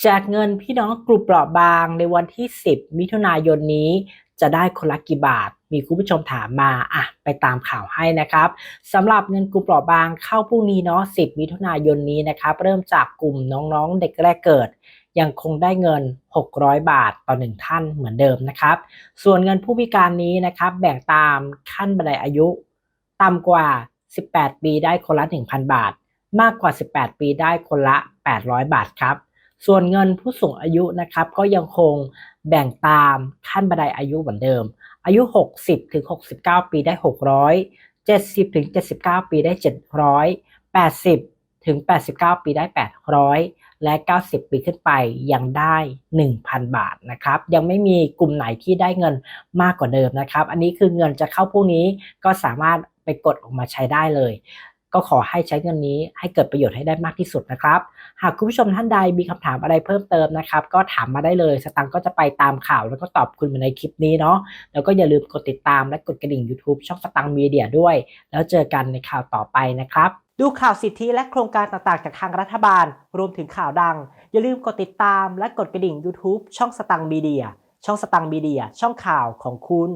แจกเงินพี่น้องกลุ่มเปราะบางในวันที่ 10 มิถุนายนนี้จะได้คนละกี่บาท มีคุณผู้ชมถามมาอะไปตามข่าวให้นะครับสำหรับเงินกลุ่มเปราะบางเข้าพรุ่งนี้เนาะ 10 มิถุนายนนี้นะครับเริ่มจากกลุ่มน้องๆ เด็กแรกเกิด ยังคงได้เงิน 600 บาทต่อ1ท่านเหมือนเดิมนะครับ ส่วนเงินผู้พิการนี้นะครับแบ่งตามขั้นบันไดอายุต่ำกว่า 18 ปีได้คนละ 1,000 บาท มากกว่า 18 ปีได้คนละ 800 บาทครับ ส่วนเงินผู้สูงอายุนะครับก็ยังคงแบ่งตามขั้นบันไดอายุเหมือนเดิม อายุ 60ถึง69 ปีได้ 600 70ถึง79 ปีได้ 700 80ถึง89 ปีได้ 800 และ 90 ปีขึ้นไปยังได้ 1,000 บาทนะครับ ยังไม่มีกลุ่มไหนที่ได้เงินมากกว่าเดิมนะครับ อันนี้คือเงินจะเข้าพวกนี้ก็สามารถไปกดออกมาใช้ได้เลย ก็ขอให้ใช้เงินนี้ให้เกิดประโยชน์ให้ได้มากที่สุดนะครับ หากคุณผู้ชมท่านใดมีคำถามอะไรเพิ่มเติมนะครับ ก็ถามมาได้เลย สตังก็จะไปตามข่าวแล้วก็ตอบคุณในคลิปนี้เนาะ แล้วก็อย่าลืมกดติดตามและกดกระดิ่ง YouTube ช่องสตังมีเดียด้วย แล้วเจอกันในข่าวต่อไปนะครับ ดูข่าวสิทธิและโครงการต่างๆ จากทางรัฐบาล รวมถึงข่าวดัง อย่าลืมกดติดตามและกดกระดิ่ง YouTube ช่องสตังมีเดีย ช่องสตังมีเดีย ช่องข่าวของคุณ